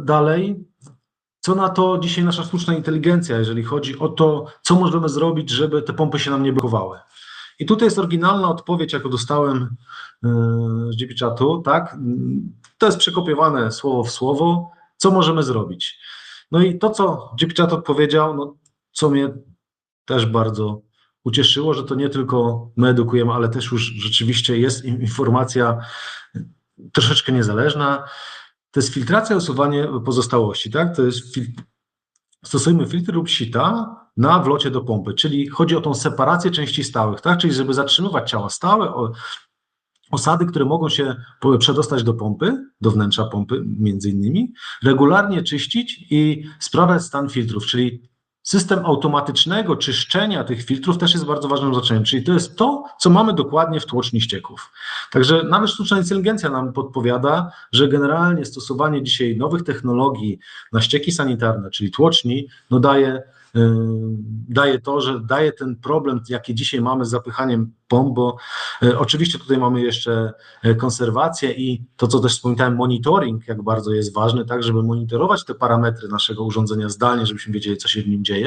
dalej, co na to dzisiaj nasza sztuczna inteligencja, jeżeli chodzi o to, co możemy zrobić, żeby te pompy się nam nie blokowały. I tutaj jest oryginalna odpowiedź, jaką dostałem yy, z GPChatu, tak? To jest przekopiowane słowo w słowo, co możemy zrobić. No i to, co GPChat odpowiedział, no, co mnie też bardzo ucieszyło, że to nie tylko my edukujemy, ale też już rzeczywiście jest informacja troszeczkę niezależna. To jest filtracja, usuwanie pozostałości, tak? To jest fil... stosujemy filtr lub sita na wlocie do pompy, czyli chodzi o tą separację części stałych, tak? Czyli żeby zatrzymywać ciała stałe, osady, które mogą się przedostać do pompy, do wnętrza pompy między innymi, regularnie czyścić i sprawdzać stan filtrów, czyli System automatycznego czyszczenia tych filtrów też jest bardzo ważnym znaczeniem, czyli to jest to, co mamy dokładnie w tłoczni ścieków. Także nawet sztuczna inteligencja nam podpowiada, że generalnie stosowanie dzisiaj nowych technologii na ścieki sanitarne, czyli tłoczni, no daje daje to, że daje ten problem, jaki dzisiaj mamy z zapychaniem pomp, bo e, oczywiście tutaj mamy jeszcze e, konserwację i to, co też wspominałem, monitoring, jak bardzo jest ważny, tak, żeby monitorować te parametry naszego urządzenia zdalnie, żebyśmy wiedzieli, co się w nim dzieje.